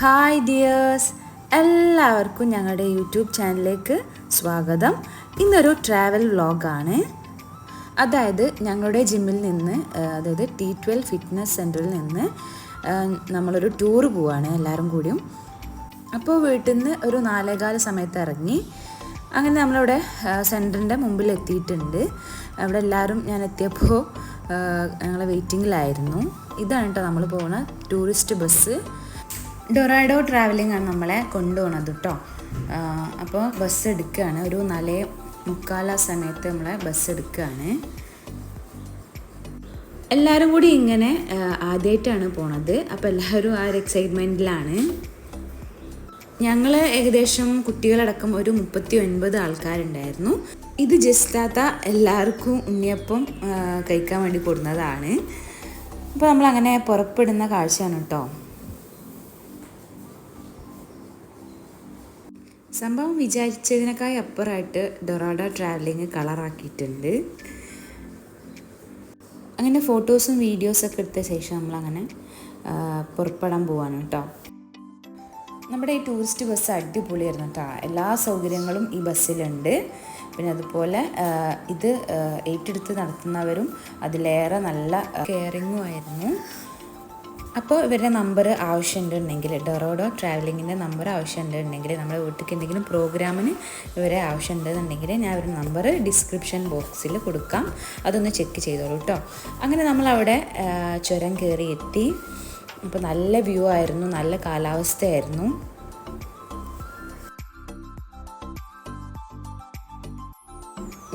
Hi dears എല്ലാവർക്കും ഞങ്ങളുടെ YouTube ചാനലിലേക്ക് സ്വാഗതം. ഇന്നൊരു ട്രാവൽ വ്ളോഗാണ് അതായത് ഞങ്ങളുടെ ജിമ്മിൽ നിന്ന് അതായത് ടി ട്വൽവ് ഫിറ്റ്നസ് സെന്ററിൽ നിന്ന് നമ്മളൊരു ടൂർ പോവാണ് എല്ലാവരും കൂടിയും. അപ്പോൾ വീട്ടിൽ നിന്ന് ഒരു നാലേകാല സമയത്ത് ഇറങ്ങി അങ്ങനെ നമ്മളിവിടെ സെന്ററിന്റെ മുമ്പിൽ എത്തിയിട്ടുണ്ട്. അവിടെ എല്ലാവരും ഞാൻ എത്തിയപ്പോൾ ഞങ്ങളെ വെയിറ്റിങ്ങിലായിരുന്നു ഇതാണ് കേട്ടോ നമ്മൾ പോകുന്ന ടൂറിസ്റ്റ് ബസ് ഡൊറാഡോ ട്രാവലിംഗ് ആണ് നമ്മളെ കൊണ്ടുപോകണത് കേട്ടോ അപ്പോൾ ബസ് എടുക്കുകയാണ് ഒരു നാലേ മുക്കാല സമയത്ത് നമ്മളെ ബസ് എടുക്കുകയാണ് എല്ലാവരും കൂടി ഇങ്ങനെ ആദ്യമായിട്ടാണ് പോണത്. അപ്പോൾ എല്ലാവരും ആ ഒരു എക്സൈറ്റ്മെന്റിലാണ് ഞങ്ങൾ ഏകദേശം കുട്ടികളടക്കം ഒരു മുപ്പത്തി ഒൻപത് ആൾക്കാരുണ്ടായിരുന്നു. ഇത് ജസ്റ്റാത്ത എല്ലാവർക്കും ഉണ്ണിയപ്പം കഴിക്കാൻ വേണ്ടി കൊടുക്കുന്നതാണ് അപ്പോൾ നമ്മളങ്ങനെ പുറപ്പെടുന്ന കാഴ്ചയാണ് കേട്ടോ സംഭവം വിചാരിച്ചതിനേക്കായി അപ്പുറമായിട്ട് ഡൊറാഡോ ട്രാവലിങ് കളറാക്കിയിട്ടുണ്ട് അങ്ങനെ ഫോട്ടോസും വീഡിയോസൊക്കെ എടുത്ത ശേഷം നമ്മളങ്ങനെ പുറപ്പെടാൻ പോവാണ് കേട്ടോ നമ്മുടെ ഈ ടൂറിസ്റ്റ് ബസ് അടിപൊളിയായിരുന്നു കേട്ടോ എല്ലാ സൗകര്യങ്ങളും ഈ ബസ്സിലുണ്ട് പിന്നെ അതുപോലെ ഇത് ഏറ്റെടുത്ത് നടത്തുന്നവരും അതിലേറെ നല്ല കെയറിങ്ങും ആയിരുന്നു. അപ്പോൾ ഇവരുടെ നമ്പർ ആവശ്യമുണ്ടെങ്കിൽ ഡൊറോഡോ ട്രാവലിങ്ങിന്റെ നമ്പർ ആവശ്യമുണ്ടെങ്കിൽ നമ്മുടെ വീട്ടിലേക്ക് എന്തെങ്കിലും പ്രോഗ്രാമിന് ഇവരെ ആവശ്യമുണ്ടെന്നുണ്ടെങ്കിൽ ഞാൻ ഒരു നമ്പർ ഡിസ്ക്രിപ്ഷൻ ബോക്സിൽ കൊടുക്കാം. അതൊന്ന് ചെക്ക് ചെയ്തോളൂ കേട്ടോ അങ്ങനെ നമ്മളവിടെ ചുരം കയറി എത്തി. അപ്പോൾ നല്ല വ്യൂ ആയിരുന്നു നല്ല കാലാവസ്ഥയായിരുന്നു.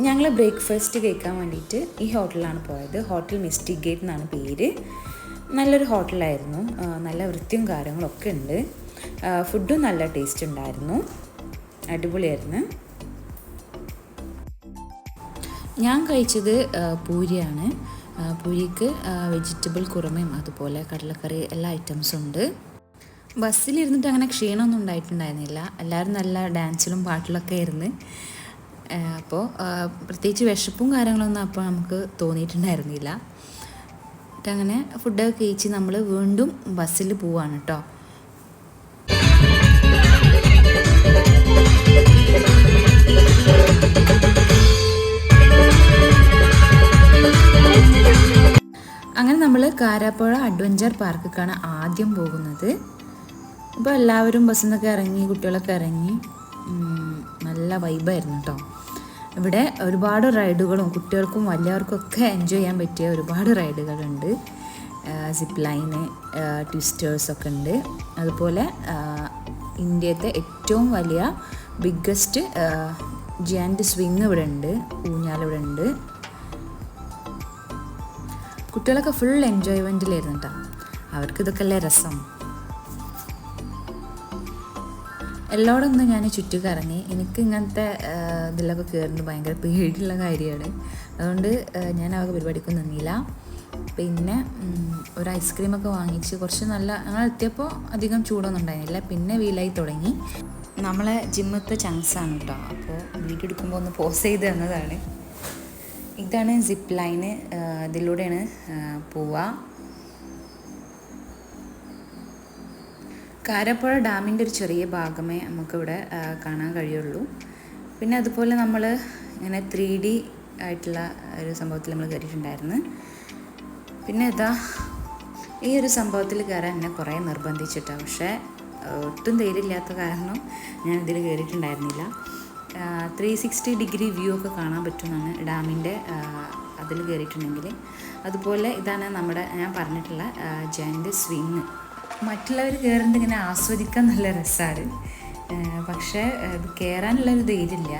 ഞങ്ങൾ ബ്രേക്ക്ഫാസ്റ്റ് കഴിക്കാൻ വേണ്ടിയിട്ട് ഈ ഹോട്ടലിലാണ് പോയത്. ഹോട്ടൽ മിസ്റ്റിക് ഗേറ്റ് എന്നാണ് പേര്. നല്ലൊരു ഹോട്ടലായിരുന്നു. നല്ല വൃത്തിയും കാര്യങ്ങളൊക്കെ ഉണ്ട്. ഫുഡും നല്ല ടേസ്റ്റ് ഉണ്ടായിരുന്നു. അടിപൊളിയായിരുന്നു. ഞാൻ കഴിച്ചത് പൂരിയാണ്. പൂരിക്ക് വെജിറ്റബിൾ കുറുമയും അതുപോലെ കടലക്കറി എല്ലാ ഐറ്റംസും ഉണ്ട്. ബസ്സിലിരുന്നിട്ട് അങ്ങനെ ക്ഷീണമൊന്നും ഉണ്ടായിട്ടുണ്ടായിരുന്നില്ല. എല്ലാവരും നല്ല ഡാൻസിലും പാട്ടിലൊക്കെ ആയിരുന്നു. അപ്പോൾ പ്രത്യേകിച്ച് വിശപ്പും കാര്യങ്ങളൊന്നും അപ്പോൾ നമുക്ക് തോന്നിയിട്ടുണ്ടായിരുന്നില്ല. എന്നിട്ട് അങ്ങനെ ഫുഡൊക്കെ കഴിച്ച് നമ്മൾ വീണ്ടും ബസ്സിൽ പോവാണ് കേട്ടോ അങ്ങനെ നമ്മൾ കാരാപ്പുഴ അഡ്വഞ്ചർ പാർക്കിലേക്കാണ് ആദ്യം പോകുന്നത്. ഇപ്പോൾ എല്ലാവരും ബസ്സിൽ നിന്നൊക്കെ ഇറങ്ങി കുട്ടികളൊക്കെ ഇറങ്ങി നല്ല വൈബായിരുന്നു കേട്ടോ ഇവിടെ ഒരുപാട് റൈഡുകളും കുട്ടികൾക്കും വലിയവർക്കൊക്കെ എൻജോയ് ചെയ്യാൻ പറ്റിയ ഒരുപാട് റൈഡുകളുണ്ട്. സിപ്പ് ലൈന് ട്വിസ്റ്റേഴ്സൊക്കെ ഉണ്ട്. അതുപോലെ ഇന്ത്യത്തെ ഏറ്റവും വലിയ ബിഗ്ഗസ്റ്റ് ജാൻഡ് സ്വിങ് ഇവിടെ ഉണ്ട്. ഊഞ്ഞാൽ ഇവിടെ ഉണ്ട്. കുട്ടികളൊക്കെ ഫുൾ എൻജോയ്മെന്റിലായിരുന്നു കേട്ടോ അവർക്ക് ഇതൊക്കെ അല്ലേ രസം? എല്ലായിടൊന്നും ഞാൻ ചുറ്റി കറങ്ങി എനിക്ക് ഇങ്ങനത്തെ ഇതിലൊക്കെ കയറുന്നത് ഭയങ്കര പേടിയുള്ള കാര്യമാണ്. അതുകൊണ്ട് ഞാൻ ആ പരിപാടിക്ക് നിന്നില്ല. പിന്നെ ഒരു ഐസ്ക്രീമൊക്കെ വാങ്ങിച്ച് കുറച്ച് നല്ല ഞങ്ങൾ എത്തിയപ്പോൾ അധികം ചൂടൊന്നും ഉണ്ടായിരുന്നില്ല. പിന്നെ വീലായി തുടങ്ങി. നമ്മളെ ജിമ്മത്തെ ചങ്സാണ് കേട്ടോ അപ്പോൾ വീഡിയോ എടുക്കുമ്പോൾ ഒന്ന് പോസ് ചെയ്ത് തന്നതാണ്. ഇതാണ് സിപ്പ് ലൈന് ഇതിലൂടെയാണ് പോവുക. കാരപ്പുഴ ഡാമിന്റെ ഒരു ചെറിയ ഭാഗമേ നമുക്കിവിടെ കാണാൻ കഴിയുള്ളൂ. പിന്നെ അതുപോലെ നമ്മൾ ഇങ്ങനെ ത്രീ ഡി ആയിട്ടുള്ള ഒരു സംഭവത്തിൽ നമ്മൾ കയറിയിട്ടുണ്ടായിരുന്നു. പിന്നെ ഇതാ ഈ ഒരു സംഭവത്തിൽ കയറാൻ എന്നെ കുറേ നിർബന്ധിച്ചിട്ടാണ് പക്ഷേ ഒട്ടും ധൈര്യമില്ലാത്ത കാരണം ഞാൻ ഇതിൽ കയറിയിട്ടുണ്ടായിരുന്നില്ല. ത്രീ സിക്സ്റ്റി ഡിഗ്രി വ്യൂ ഒക്കെ കാണാൻ പറ്റുമെന്നാണ് ഡാമിന്റെ അതിൽ കയറിയിട്ടുണ്ടെങ്കിൽ അതുപോലെ ഇതാണ് നമ്മുടെ ഞാൻ പറഞ്ഞിട്ടുള്ള ജയന്റ് സ്വിങ്. മറ്റുള്ളവർ കയറുന്നത് ഇങ്ങനെ ആസ്വദിക്കാൻ നല്ല രസമാണ് പക്ഷേ ഇത് കയറാനുള്ളൊരു ധൈര്യമില്ല.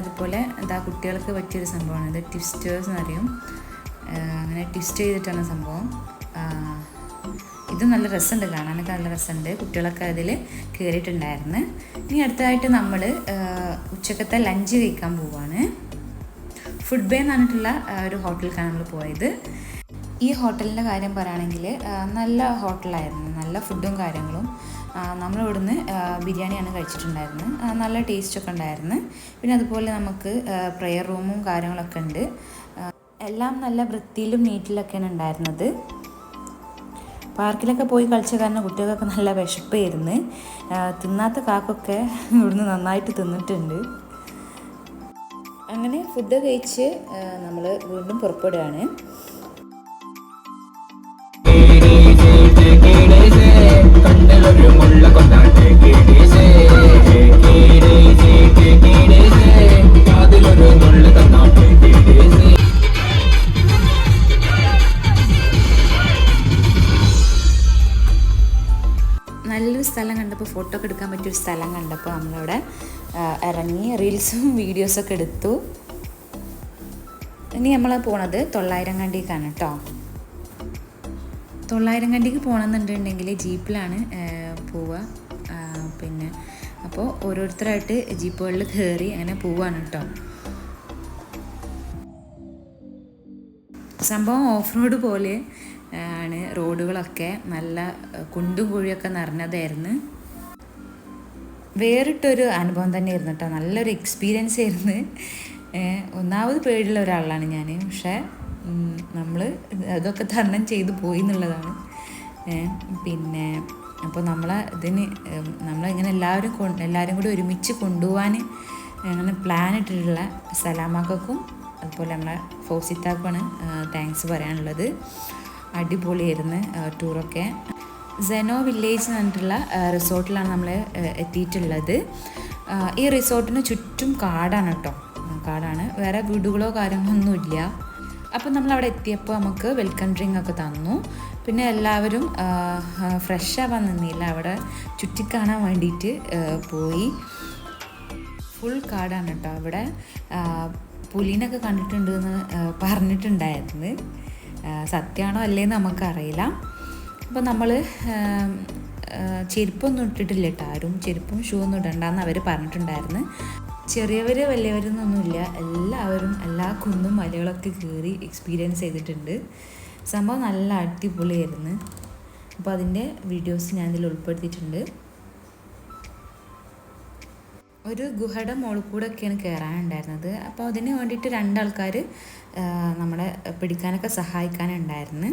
അതുപോലെ എന്താ കുട്ടികൾക്ക് പറ്റിയൊരു സംഭവമാണ്. ഇത് ട്വിസ്റ്റേഴ്സ് എന്ന് പറയും. അങ്ങനെ ട്വിസ്റ്റ് ചെയ്തിട്ടാണ് സംഭവം. ഇത് നല്ല രസമുണ്ട്. കാണാനൊക്കെ നല്ല രസമുണ്ട്. കുട്ടികളൊക്കെ അതിൽ കയറിയിട്ടുണ്ടായിരുന്നു ഇനി അടുത്തതായിട്ട് നമ്മൾ ഉച്ചക്കത്തെ ലഞ്ച് കഴിക്കാൻ പോവാണ്. ഫുഡ് ബേ എന്ന് പറഞ്ഞിട്ടുള്ള ഒരു ഹോട്ടലിലേക്കാണ് നമ്മൾ പോയത്. ഈ ഹോട്ടലിന്റെ കാര്യം പറയുകയാണെങ്കിൽ നല്ല ഹോട്ടലായിരുന്നു. നല്ല ഫുഡും കാര്യങ്ങളും. നമ്മൾ ആ, ബിരിയാണിയാണ് കഴിച്ചിട്ടുണ്ടായിരുന്നത്. നല്ല ടേസ്റ്റൊക്കെ ഉണ്ടായിരുന്നു. പിന്നെ അതുപോലെ നമുക്ക് പ്രെയർ റൂമും കാര്യങ്ങളൊക്കെ ഉണ്ട്. എല്ലാം നല്ല വൃത്തിയിലും നീറ്റിലൊക്കെയാണ് ഉണ്ടായിരുന്നത്. പാർക്കിലൊക്കെ പോയി കളിച്ച കാരണം കുട്ടികൾക്കൊക്കെ നല്ല വിശപ്പായിരുന്നു. തിന്നാത്ത കാക്കൊക്കെ ഇവിടുന്ന് നന്നായിട്ട് തിന്നിട്ടുണ്ട്. അങ്ങനെ ഫുഡ് കഴിച്ച് നമ്മൾ വീണ്ടും പുറപ്പെടുകയാണ്. നല്ലൊരു സ്ഥലം കണ്ടപ്പോൾ ഫോട്ടോ ഒക്കെ എടുക്കാൻ പറ്റിയൊരു സ്ഥലം കണ്ടപ്പോൾ നമ്മളവിടെ ഇറങ്ങി റീൽസും വീഡിയോസൊക്കെ എടുത്തു. ഇനി നമ്മൾ പോണത് തൊള്ളായിരം കണ്ടിക്കാണ് കേട്ടോ. തൊള്ളായിരം കണ്ടിക്ക് പോകണമെന്നുണ്ടെങ്കിൽ ജീപ്പിലാണ് പോവുക പിന്നെ അപ്പോൾ ഓരോരുത്തരായിട്ട് ജീപ്പുകളിൽ കയറി അങ്ങനെ പോവാണ് കേട്ടോ സംഭവം ഓഫ് റോഡ് പോലെ ആണ് റോഡുകളൊക്കെ നല്ല കുണ്ടും കുഴിയൊക്കെ നിറഞ്ഞതായിരുന്നു. വേറിട്ടൊരു അനുഭവം തന്നെയായിരുന്നു കേട്ടോ നല്ലൊരു എക്സ്പീരിയൻസ് ആയിരുന്നു. ഒന്നാമത് പേടിയുള്ള ഒരാളാണ് ഞാൻ പക്ഷേ നമ്മൾ അതൊക്കെ തരണം ചെയ്തു പോയി എന്നുള്ളതാണ് പിന്നെ അപ്പോൾ നമ്മളെ ഇതിന് നമ്മളിങ്ങനെ എല്ലാവരും കൊണ്ട് എല്ലാവരും കൂടി ഒരുമിച്ച് കൊണ്ടുപോകാൻ അങ്ങനെ പ്ലാൻ ഇട്ടിട്ടുള്ള സലാമാക്കും അതുപോലെ നമ്മളെ ഫൗസിത്താക്കുമാണ് താങ്ക്സ് പറയാനുള്ളത്. അടിപൊളിയായിരുന്നു ടൂറൊക്കെ സെനോ വില്ലേജ് എന്ന് പറഞ്ഞിട്ടുള്ള റിസോർട്ടിലാണ് നമ്മൾ എത്തിയിട്ടുള്ളത്. ഈ റിസോർട്ടിന് ചുറ്റും കാടാണ് കേട്ടോ. കാടാണ്. വേറെ വീടുകളോ കാര്യങ്ങളൊന്നും അപ്പോൾ നമ്മൾ അവിടെ എത്തിയപ്പോൾ നമുക്ക് വെൽക്കം ഡ്രിങ്ക് ഒക്കെ തന്നു. പിന്നെ എല്ലാവരും ഫ്രഷ് ആവാൻ നിന്നില്ല. അവിടെ ചുറ്റിക്കാണാൻ വേണ്ടിയിട്ട് പോയി. ഫുൾ കാടാണ് കേട്ടോ അവിടെ. പുലിനൊക്കെ കണ്ടിട്ടുണ്ടെന്ന് പറഞ്ഞിട്ടുണ്ടായിരുന്നു. സത്യമാണോ അല്ലേന്ന് നമുക്കറിയില്ല. അപ്പോൾ നമ്മൾ ചെരുപ്പൊന്നും ഇട്ടിട്ടില്ല കേട്ടോ ആരും. ചെരുപ്പും ഷൂ ഒന്നും ഇടണ്ടെന്ന് അവർ പറഞ്ഞിട്ടുണ്ടായിരുന്നു. ചെറിയവർ വലിയവരെന്നൊന്നുമില്ല എല്ലാവരും എല്ലാ കുന്നും മലകളൊക്കെ കയറി എക്സ്പീരിയൻസ് ചെയ്തിട്ടുണ്ട്. സംഭവം നല്ല അടിപൊളിയായിരുന്നു. അപ്പോൾ അതിന്റെ വീഡിയോസ് ഞാൻ ഇതിൽ ഉൾപ്പെടുത്തിയിട്ടുണ്ട്. ഒരു ഗുഹയുടെ മുകളിൽ കൂടെ ഒക്കെയാണ് കയറാനുണ്ടായിരുന്നത് അപ്പോൾ അതിന് വേണ്ടിയിട്ട് രണ്ടാൾക്കാർ നമ്മളെ പിടിക്കാനൊക്കെ സഹായിക്കാനുണ്ടായിരുന്നു.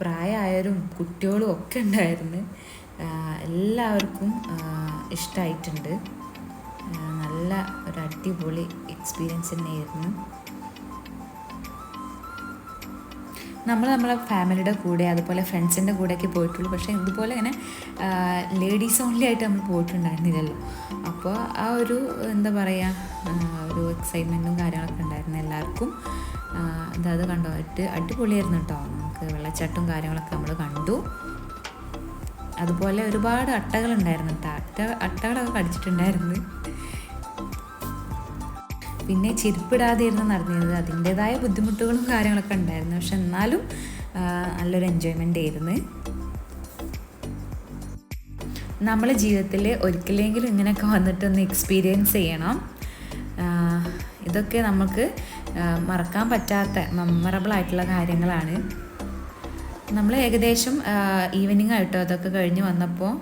പ്രായമായവരും കുട്ടികളും ഒക്കെ ഉണ്ടായിരുന്നു. എല്ലാവർക്കും ഇഷ്ടമായിട്ടുണ്ട് നല്ല ഒരു അടിപൊളി എക്സ്പീരിയൻസ് തന്നെയായിരുന്നു. നമ്മൾ നമ്മളെ ഫാമിലിയുടെ കൂടെ അതുപോലെ ഫ്രണ്ട്സിന്റെ കൂടെയൊക്കെ പോയിട്ടുള്ളൂ. പക്ഷേ ഇതുപോലെ ഇങ്ങനെ ലേഡീസ് ഓൺലി ആയിട്ട് നമ്മൾ പോയിട്ടുണ്ടായിരുന്നില്ലല്ലോ. അപ്പോൾ ആ ഒരു എന്താ പറയുക ഒരു എക്സൈറ്റ്മെന്റും കാര്യങ്ങളൊക്കെ ഉണ്ടായിരുന്നു എല്ലാവർക്കും. ആ, ഇത് അത് കണ്ടോ? അടിപൊളിയായിരുന്നു കേട്ടോ. നമുക്ക് വെള്ളച്ചാട്ടവും കാര്യങ്ങളൊക്കെ നമ്മൾ കണ്ടു. അതുപോലെ ഒരുപാട് അട്ടകളുണ്ടായിരുന്നു അട്ട അട്ടകളൊക്കെ കടിച്ചിട്ടുണ്ടായിരുന്നു. പിന്നെ ചെരുപ്പിടാതെയായിരുന്നു നടന്നിരുന്നത് അതിന്റെതായ ബുദ്ധിമുട്ടുകളും കാര്യങ്ങളൊക്കെ ഉണ്ടായിരുന്നു. പക്ഷെ എന്നാലും നല്ലൊരു എൻജോയ്മെന്റ് ആയിരുന്നു. നമ്മൾ ജീവിതത്തിൽ ഒരിക്കലെങ്കിലും ഇങ്ങനെയൊക്കെ വന്നിട്ടൊന്ന് എക്സ്പീരിയൻസ് ചെയ്യണം. ഇതൊക്കെ നമുക്ക് മറക്കാൻ പറ്റാത്ത മെമ്മറബിൾ ആയിട്ടുള്ള കാര്യങ്ങളാണ്. നമ്മൾ ഏകദേശം ഈവനിങ് ആയിട്ടോ അതൊക്കെ കഴിഞ്ഞ് വന്നപ്പോൾ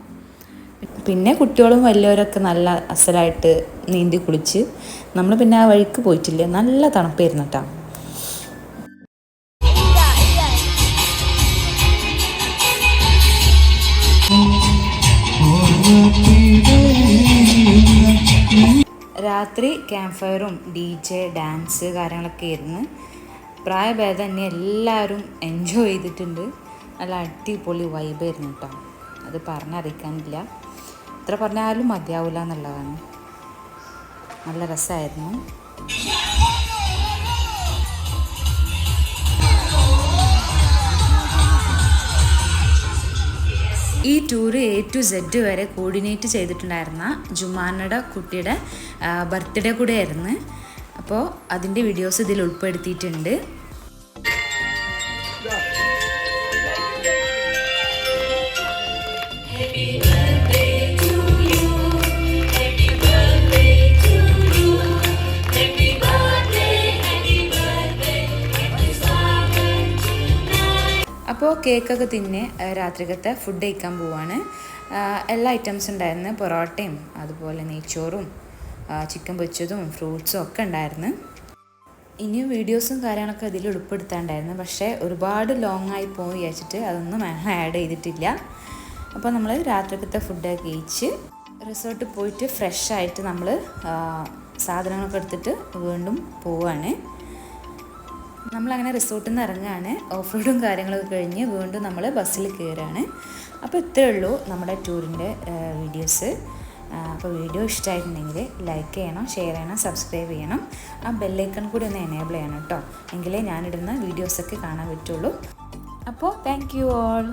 പിന്നെ കുട്ടികളും വലിയവരൊക്കെ നല്ല അസലായിട്ട് നീന്തി കുളിച്ച് നമ്മൾ പിന്നെ ആ വഴിക്ക് പോയിട്ടില്ല. നല്ല തണുപ്പായിരുന്നു കേട്ടോ. രാത്രി ക്യാമ്പ് ഫയറും ഡി ജെ ഡാൻസ് കാര്യങ്ങളൊക്കെ ആയിരുന്നു. പ്രായഭേദം തന്നെ എല്ലാവരും എൻജോയ് ചെയ്തിട്ടുണ്ട്. നല്ല അടിപൊളി വൈബായിരുന്നു കേട്ടോ അത് പറഞ്ഞറിയിക്കാനില്ല. എത്ര പറഞ്ഞാലും മതിയാവില്ല എന്നുള്ളതാണ്. നല്ല രസമായിരുന്നു ഈ ടൂറ് എ ടു സെഡ് വരെ കോർഡിനേറ്റ് ചെയ്തിട്ടുണ്ടായിരുന്ന ജുമാനയുടെ കുട്ടിയുടെ ബർത്ത്ഡേ കൂടെ ആയിരുന്നു. അപ്പോൾ അതിന്റെ വീഡിയോസ് ഇതിൽ ഉൾപ്പെടുത്തിയിട്ടുണ്ട്. അപ്പോൾ കേക്കൊക്കെ തിന്ന് രാത്രികത്തെ ഫുഡ് കഴിക്കാൻ പോവാണ്. എല്ലാ ഐറ്റംസ് ഉണ്ടായിരുന്നു പൊറോട്ടയും അതുപോലെ നെയ്ച്ചോറും ചിക്കൻ പൊരിച്ചതും ഫ്രൂട്ട്സും ഒക്കെ ഉണ്ടായിരുന്നു. ഇനിയും വീഡിയോസും കാര്യങ്ങളൊക്കെ ഇതിൽ ഉൾപ്പെടുത്താണ്ടായിരുന്നു പക്ഷേ ഒരുപാട് ലോങ് ആയി പോയി വിചാരിച്ചിട്ട് അതൊന്നും ആഡ് ചെയ്തിട്ടില്ല. അപ്പോൾ നമ്മൾ രാത്രിക്കത്തെ ഫുഡൊക്കെ കഴിച്ച് റിസോർട്ടിൽ പോയിട്ട് ഫ്രഷ് ആയിട്ട് നമ്മൾ സാധനങ്ങളൊക്കെ എടുത്തിട്ട് വീണ്ടും പോവാണ്. നമ്മളങ്ങനെ റിസോർട്ടിൽ നിന്ന് ഇറങ്ങുകയാണ് ഓഫ് റോഡും കാര്യങ്ങളൊക്കെ കഴിഞ്ഞ് വീണ്ടും നമ്മൾ ബസ്സിൽ കയറുകയാണ് അപ്പോൾ ഇത്രയേ ഉള്ളൂ നമ്മുടെ ടൂറിന്റെ വീഡിയോസ് അപ്പോൾ വീഡിയോ ഇഷ്ടമായിട്ടുണ്ടെങ്കിൽ ലൈക്ക് ചെയ്യണം ഷെയർ ചെയ്യണം സബ്സ്ക്രൈബ് ചെയ്യണം. ആ ബെല്ലൈക്കൺ കൂടി ഒന്ന് എനേബിൾ ചെയ്യണം കേട്ടോ. എങ്കിലേ ഞാനിടുന്ന വീഡിയോസൊക്കെ കാണാൻ പറ്റുള്ളൂ. അപ്പോൾ താങ്ക് യു ഓൾ